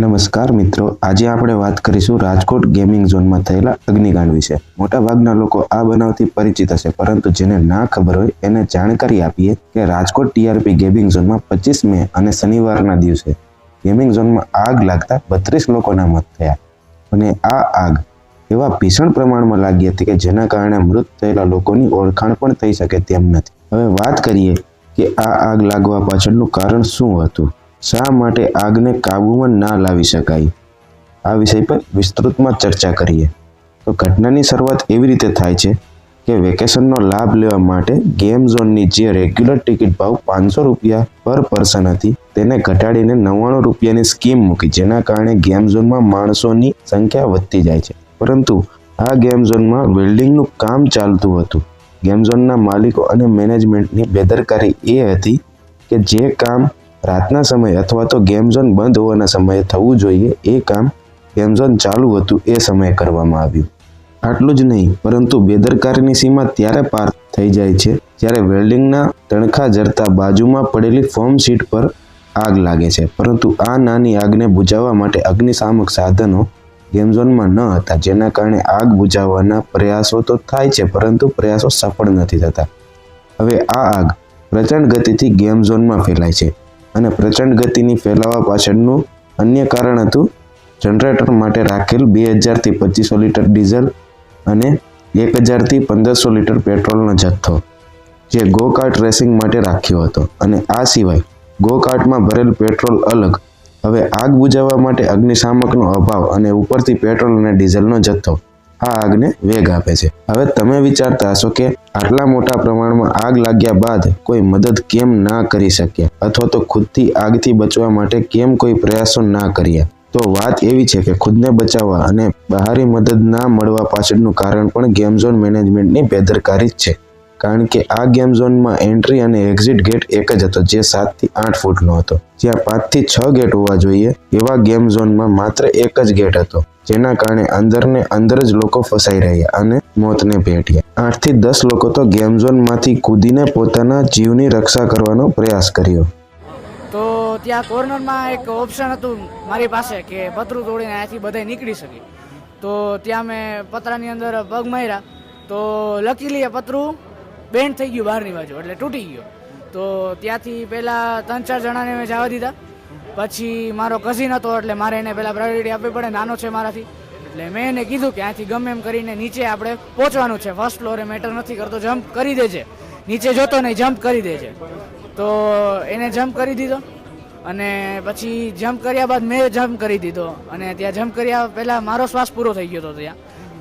નમસ્કાર મિત્રો, આજે આપણે વાત કરીશું રાજકોટ ગેમિંગ ઝોનમાં થયેલા અગ્નિકાંડ વિશે. મોટાભાગના લોકો આ બનાવથી પરિચિત હશે, પરંતુ જેને ના ખબર હોય એને જાણકારી આપીએ કે રાજકોટ ટીઆરપી ગેમિંગ ઝોનમાં પચીસ મે અને શનિવારના દિવસે ગેમિંગ ઝોનમાં આગ લાગતા બત્રીસ લોકોના મોત થયા. અને આ આગ એવા ભીષણ પ્રમાણમાં લાગી હતી કે જેના કારણે મૃત થયેલા લોકોની ઓળખાણ પણ થઈ શકે તેમ નથી. હવે વાત કરીએ કે આ આગ લાગવા પાછળનું કારણ શું હતું. શા માટે આગને કાબૂમાં ના લાવી શકાય? આ વિષય પર વિસ્તૃતમાં ચર્ચા કરીએ. તો ઘટનાની શરૂઆત એવી રીતે થાય છે કે વેકેશનનો લાભ લેવા માટે ગેમ ઝોનની જે રેગ્યુલર ટિકિટ ભાવ પાંચસો રૂપિયા પર પર્સન હતી, તેને ઘટાડીને નવ્વાણું રૂપિયાની સ્કીમ મૂકી, જેના કારણે ગેમ ઝોનમાં માણસોની સંખ્યા વધતી જાય છે. પરંતુ આ ગેમ ઝોનમાં વેલ્ડિંગનું કામ ચાલતું હતું. ગેમ ઝોનના માલિકો અને મેનેજમેન્ટની બેદરકારી એ હતી કે જે કામ રાતના સમયે અથવા તો ગેમ ઝોન બંધ હોવાના સમયે થવું જોઈએ. એ કામ ગેમ ઝોન ચાલુ હતું. એ સમયે કરવામાં આવ્યું. આટલું જ નહીં, પરંતુ બેદરકારીની સીમા ત્યારે પાર થઈ જાય છે, જ્યારે વેલ્ડિંગના તણખા જરતા બાજુમાં પડેલી ફોર્મ શીટ પર આગ લાગે છે. પરંતુ આ નાની આગને બુઝાવવા માટે અગ્નિશામક સાધનો ગેમ ઝોનમાં ન હતા, જેના કારણે આગ બુઝાવવાના પ્રયાસો તો થાય છે, પરંતુ પ્રયાસો સફળ નથી થતા. હવે આ આગ પ્રચંડ ગતિથી ગેમ ઝોનમાં ફેલાય છે. અને પ્રચંડ ગતિની ફેલાવા પાછળનું અન્ય કારણ હતું જનરેટર માટે રાખેલ બે હજારથી પચીસો લીટર ડીઝલ અને એક હજારથી પંદરસો લીટર પેટ્રોલનો જથ્થો, જે ગો કાર્ટ રેસિંગ માટે રાખ્યો હતો. અને આ સિવાય ગો કાર્ટમાં ભરેલ પેટ્રોલ અલગ, હવે આગ બુજાવવા માટે અગ્નિશામકનો અભાવ અને ઉપરથી પેટ્રોલ અને ડીઝલનો જથ્થો. આ આગને વેગ આપે છે. હવે તમે વિચારતા હશો કે આટલા મોટા પ્રમાણમાં આગ લાગ્યા બાદ કોઈ મદદ કેમ ના કરી શક્યા અથવા તો ખુદથી આગથી બચવા માટે કેમ કોઈ પ્રયાસો ના કર્યા તો વાત એવી છે કે ખુદને બચાવવા અને બહારી મદદ ના મળવા પાછળનું કારણ પણ ગેમ ઝોન મેનેજમેન્ટની બેદરકારી જ છે. કારણ કે આ ગેમ ઝોનમાં એન્ટ્રી અને એક્ઝિટ ગેટ એક જ હતો, જે સાતથી આઠ ફૂટનો હતો. જ્યાં પાંચથી છ ગેટ હોવા જોઈએ, એવા ગેમ ઝોનમાં માત્ર એક જ ગેટ હતો, જેના કારણે અંદરને અંદર જ લોકો ફસાઈ રહ્યા અને મોતને ભેટ્યા. આઠથી દસ લોકો તો ગેમ ઝોનમાંથી કૂદીને પોતાના જીવની રક્ષા કરવાનો પ્રયાસ કર્યો. તો ત્યાં કોર્નરમાં એક ઓપ્શન હતું મારી પાસે કે પતરું તોડીને અહીંયાથી બધા નીકળી શકે. તો ત્યાં મેં પતરાની અંદર પગ માર્યા. તો લકીલી એ પતરું. બેન્ડ થઈ ગયું બહારની બાજુ, એટલે તૂટી ગયો. તો ત્યાંથી પહેલાં ત્રણ ચાર જણાને મેં જવા દીધા. પછી મારો કઝિન હતો, એટલે મારે એને પહેલાં પ્રાયોરિટી આપવી પડે, નાનો છે મારાથી. એટલે મેં એને કીધું કે અહીંથી ગમે એમ કરીને નીચે આપણે પહોંચવાનું છે. ફર્સ્ટ ફ્લોરે મેટર નથી કરતો જમ્પ કરી દેજે. નીચે જોતો નહીં જમ્પ કરી દેજે. તો એને જમ્પ કરી દીધો. અને પછી જમ્પ કર્યા બાદ મેં જમ્પ કરી દીધો. અને ત્યાં જમ્પ કર્યા પહેલાં મારો શ્વાસ પૂરો થઈ ગયો હતો ત્યાં.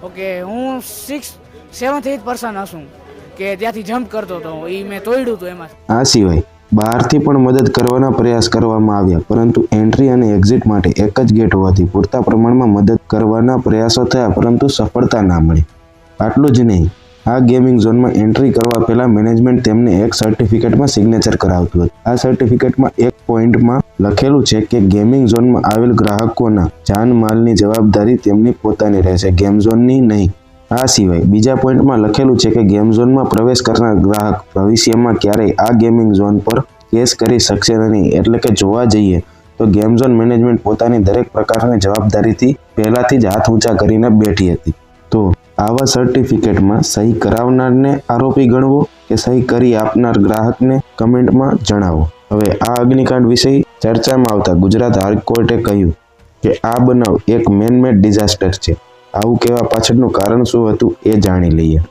ઓકે હું સિક્સ સેવન્થ એઇથ પર્સન હશું. કે ત્યાંથી જમ્પ કરતો હતો. એ મેં તોડ્યું હતું એમાં. આ સિવાય બહારથી પણ મદદ કરવાના પ્રયાસ કરવામાં આવ્યા, પરંતુ એન્ટ્રી અને એક્ઝિટ માટે એક જ ગેટ હોવાથી પૂરતા પ્રમાણમાં મદદ કરવાના પ્રયાસો થયા, પરંતુ સફળતા ના મળી. આટલું જ નહીં, આ ગેમિંગ ઝોનમાં એન્ટ્રી કરવા પહેલાં મેનેજમેન્ટ તેમને એક સર્ટિફિકેટમાં સિગ્નેચર કરાવતું હતું. આ સર્ટિફિકેટમાં એક પોઈન્ટમાં લખેલું છે કે ગેમિંગ ઝોનમાં આવેલ ગ્રાહકોના જાનમાલની જવાબદારી તેમની પોતાની રહેશે ગેમ ઝોનની નહીં. આ સિવાય બીજા પોઈન્ટમાં લખેલું છે કે ગેમ ઝોનમાં પ્રવેશ કરનાર ગ્રાહક ભવિષ્યમાં ક્યારેય આ ગેમિંગ ઝોન પર કેસ કરી શકશે નહીં. એટલે કે જોવા જઈએ તો ગેમ ઝોન મેનેજમેન્ટ પોતાની દરેક પ્રકારની જવાબદારીથી પહેલાથી જ હાથ ઊંચા કરીને બેઠી હતી. તો આવા સર્ટિફિકેટમાં સહી કરાવનારને આરોપી ગણવો કે સહી કરી આપનાર ગ્રાહકને કમેન્ટમાં જણાવો. હવે આ અગ્નિકાંડ વિશે ચર્ચામાં આવતા ગુજરાત હાઈકોર્ટે કહ્યું કે આ બનાવ એક મેનમેડ ડિઝાસ્ટર છે. આવું કહેવા પાછળનું કારણ શું હતું એ જાણી લઈએ.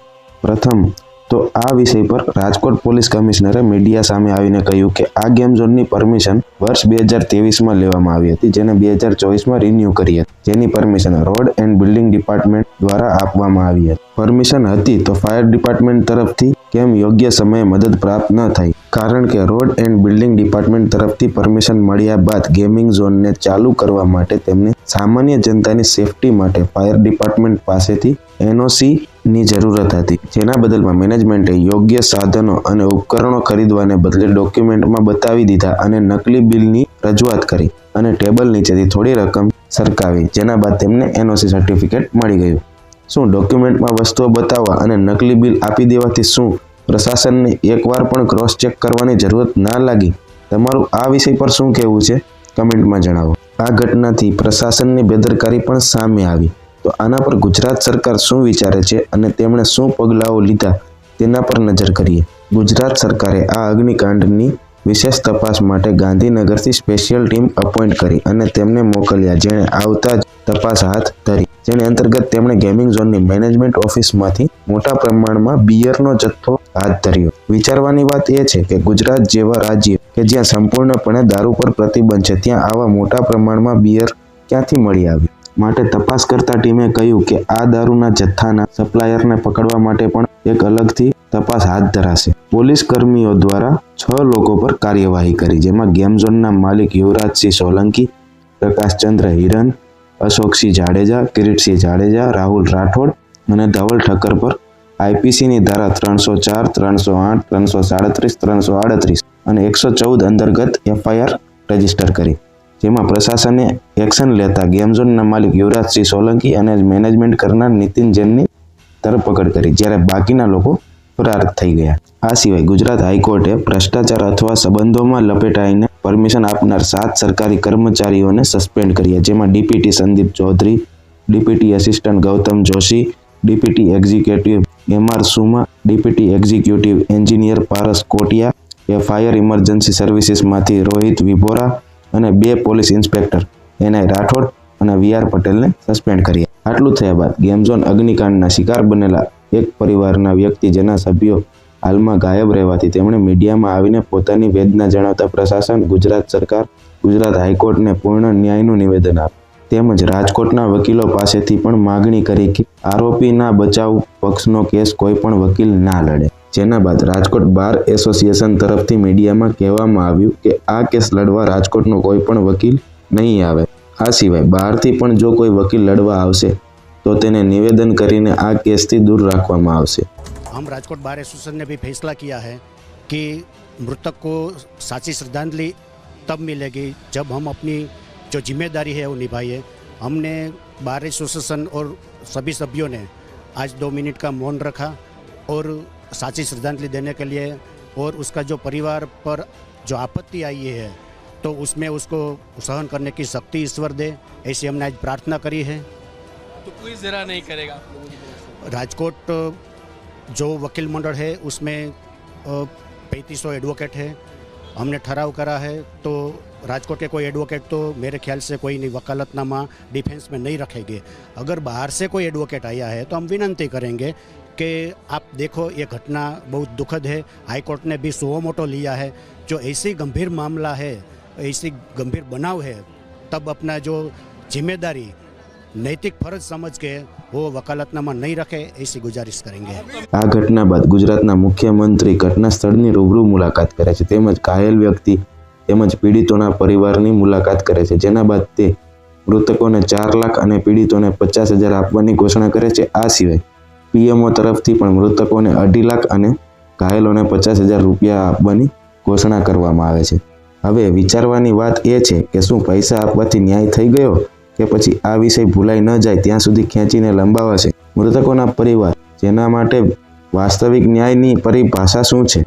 પ્રથમ, તો આ વિષય પર રાજકોટ પોલીસ કમિશનરે મીડિયા સામે આવીને કહ્યું કે આ ગેમ ઝોનની પરમિશન વર્ષ બે હજાર તેવીસમાં લેવામાં આવી હતી, જેને બે હજાર ચોવીસમાં રિન્યૂ કરી હતી. જેની permission road and building department દ્વારા આપવામાં આવી હતી. પરમિશન હતી તો ફાયર ડિપાર્ટમેન્ટ તરફથી કેમ યોગ્ય સમયે મદદ પ્રાપ્ત ન થઈ? કારણ કે રોડ એન્ડ બિલ્ડિંગ ડિપાર્ટમેન્ટ તરફથી પરમિશન મળ્યા બાદ ગેમિંગ ઝોનને ચાલુ કરવા માટે તેમને સામાન્ય જનતાની સેફટી માટે ફાયર ડિપાર્ટમેન્ટ પાસેથી એનઓસીની જરૂરત હતી. જેના બદલમાં મેનેજમેન્ટે યોગ્ય સાધનો અને ઉપકરણો ખરીદવાને બદલે ડોક્યુમેન્ટમાં બતાવી દીધા અને નકલી બિલની રજૂઆત કરી અને ટેબલ નીચેથી થોડી રકમ સરકાવી, જેના બાદ તેમને એનઓસી સર્ટિફિકેટ મળી ગયું. શું ડોક્યુમેન્ટમાં વસ્તુઓ બતાવવા અને નકલી બિલ આપી દેવાથી શું પ્રશાસનને એકવાર પણ ક્રોસ ચેક કરવાની જરૂરત ના લાગી, તમારું આ વિષય પર શું કહેવું છે? કમેન્ટમાં જણાવો. આ ઘટનાથી પ્રશાસનની બેદરકારી પણ સામે આવી. તો આના પર ગુજરાત સરકાર શું વિચારે છે અને તેમણે શું પગલાઓ લીધા તેના પર નજર કરીએ. ગુજરાત સરકારે આ અગ્નિકાંડની વિશેષ તપાસ માટે ગાંધીનગરથી સ્પેશિયલ ટીમ અપોઇન્ટ કરી અને તેમને મોકલ્યા, જેણે આવતા જ તપાસ હાથ ધરી. જેને અંતર્ગત તેમણે ગેમિંગ ઝોનની મેનેજમેન્ટ ઓફિસમાંથી મોટા પ્રમાણમાં બિયરનો જથ્થો હાથ ધર્યો. વિચારવાની વાત એ છે કે ગુજરાત જેવા રાજ્ય કે જ્યાં સંપૂર્ણપણે દારૂ પર પ્રતિબંધ છે, ત્યાં આવા મોટા પ્રમાણમાં બિયર ક્યાંથી મળી આવી માટે તપાસ કરતા ટીમે કહ્યું કે આ દારૂના જથ્થાના સપ્લાયરને પકડવા માટે પણ એક અલગથી તપાસ હાથ ધરાશે. પોલીસ કર્મીઓ દ્વારા છ લોકો પર કાર્યવાહી કરી, જેમાં ગેમ ઝોનના માલિક યુવરાજસિંહ સોલંકી, પ્રકાશચંદ્ર હિરન અશોકસિંહ જાડેજા કિરીટસિંહ જાડેજા, રાહુલ રાઠોડ અને ધવલ ઠક્કર પર આઈપીસીની ધારા ત્રણસો ચાર, ત્રણસો આઠ, ત્રણસો સાડત્રીસ, ત્રણસો આડત્રીસ અને એકસો ચૌદ અંતર્ગત એફઆઈઆર રજિસ્ટર કરી. જેમાં પ્રશાસને એક્શન લેતા ગેમ ઝોનના માલિક યુવરાજસિંહ સોલંકી અને મેનેજમેન્ટ કરનાર નીતિન જૈનની ધરપકડ કરી. જ્યારે બાકીના લોકો ફરાર થઈ ગયા. આ સિવાય ગુજરાત હાઈકોર્ટે ભ્રષ્ટાચાર અથવા સંબંધોમાં લપેટાઈને પરમિશન આપનાર સાત સરકારી કર્મચારીઓને સસ્પેન્ડ કર્યા, જેમાં DPT Sandeep Chaudhary, DPT assistant Gautam Joshi, DPT executive MR Suma, DPT executive engineer Paras Kotia એ ફાયર ઇમરજન્સી સર્વિસીસમાંથી રોહિત વિભોરા અને બે પોલીસ ઇન્સ્પેક્ટર એનઆઈ રાઠોડ અને વીઆર પટેલને સસ્પેન્ડ કર્યા. આટલું થયા બાદ ગેમ ઝોન અગ્નિકાંડના શિકાર બનેલા એક પરિવારના વ્યક્તિ જેના સભ્યો હાલમાં ગાયબ રહેવાથી તેમણે મીડિયામાં આવીને પોતાની વેદના જણાવતા પ્રશાસન, ગુજરાત સરકાર, ગુજરાત હાઈકોર્ટને પૂર્ણ ન્યાયનું નિવેદન આપ્યું. તેમજ રાજકોટના વકીલો પાસેથી પણ માગણી કરી કે આરોપીના બચાવ પક્ષનો કેસ કોઈ પણ વકીલ ના લડે. જેના બાદ રાજકોટ બાર એસોસિએશન તરફથી મીડિયામાં કહેવામાં આવ્યું કે આ કેસ લડવા રાજકોટનો કોઈ પણ વકીલ નહીં આવે. આ સિવાય બહારથી પણ જો કોઈ વકીલ લડવા આવશે તો તેને નિવેદન કરીને આ કેસથી દૂર રાખવામાં આવશે हम राजकोट बार एसोसिएशन ने भी फैसला किया है कि मृतक को साची श्रद्धांजलि तब मिलेगी जब हम अपनी जो जिम्मेदारी है वो निभाइए हमने बार एसोसिएशन और सभी सभ्यों ने आज दो मिनट का मौन रखा और साची श्रद्धांजलि देने के लिए और उसका जो परिवार पर जो आपत्ति आई है तो उसमें उसको सहन करने की शक्ति ईश्वर दे ऐसी हमने आज प्रार्थना करी है तो कोई जरा नहीं करेगा से। राजकोट जो वकील मंडल है, उसमें पैंतीस सौ एडवोकेट है। हमने ठहराव करा है तो राजकोट के कोई एडवोकेट तो मेरे ख्याल से कोई नहीं, वकालतनामा डिफेंस में नहीं रखेंगे। अगर बाहर से कोई एडवोकेट आया है तो हम विनंती करेंगे कि आप देखो, ये घटना बहुत दुखद है। हाईकोर्ट ने भी सुओ मोटो लिया है। जो ऐसी गंभीर मामला है, ऐसी गंभीर बनाव है, तब अपना जो ज़िम्मेदारी નૈતિક ફરજ સમજ કે વો વકાલતનામાં નહીં રખે એસી ગુજારિશ કરેંગે આ ઘટના બાદ ગુજરાતના મુખ્યમંત્રી ઘટના સ્થળની રૂબરૂ મુલાકાત કરે છે. તેમજ ઘાયલ વ્યક્તિ તેમજ પીડિતોના પરિવારની મુલાકાત કરે છે. જેના બાદ તે મૃતકોને ચાર લાખ અને પીડિતોને પચાસ હજાર આપવાની ઘોષણા કરે છે. આ સિવાય પીએમઓ તરફથી પણ મૃતકોને અઢી લાખ અને ઘાયલોને પચાસ હજાર રૂપિયા આપવાની ઘોષણા કરવામાં આવે છે. હવે વિચારવાની વાત એ છે કે શું પૈસા આપવાથી ન્યાય થઈ ગયો? કે પછી આ વિષય ભૂલાઈ ન જાય, ત્યાં સુધી ખેંચીને લંબાવાશે. મૃતકોના પરિવાર, જેના માટે વાસ્તવિક ન્યાયની પરિભાષા શું છે?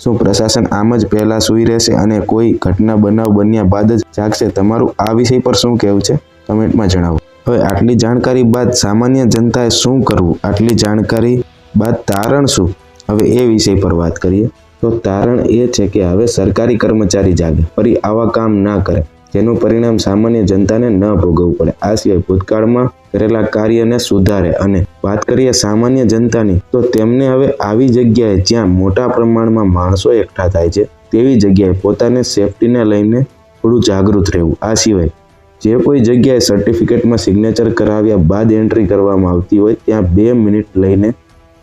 શું પ્રશાસન આમ જ પહેલાં સૂઈ રહેશે અને કોઈ ઘટના બનાવ બન્યા બાદ જ જાગશે? તમારું આ વિષય પર શું કહેવું છે? કમેન્ટમાં જણાવો. હવે આટલી જાણકારી બાદ સામાન્ય જનતાએ શું કરવું? આટલી જાણકારી બાદ તારણ શું? હવે એ વિષય પર વાત કરીએ. તો તારણ એ છે કે હવે સરકારી કર્મચારી જાગે, ફરી આવા કામ ના કરે. જેનું પરિણામ સામાન્ય જનતાને ન ભોગવવું પડે. આ સિવાય ભૂતકાળમાં કરેલા કાર્યને સુધારે અને વાત કરીએ સામાન્ય જનતાની, તો તેમને હવે આવી જગ્યાએ જ્યાં મોટા પ્રમાણમાં માણસો એકઠા થાય છે, તેવી જગ્યાએ પોતાને સેફટીને લઈને થોડું જાગૃત રહેવું. આ સિવાય જે કોઈ જગ્યાએ સર્ટિફિકેટમાં સિગ્નેચર કરાવ્યા બાદ એન્ટ્રી કરવામાં આવતી હોય, ત્યાં બે મિનિટ લઈને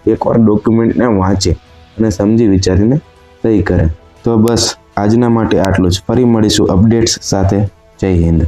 એકવાર ડોક્યુમેન્ટને વાંચે અને સમજી વિચારીને સહી કરે. તો બસ આજના માટે આટલું જ. ફરી મળીશું અપડેટ્સ સાથે. જય હિન્દ.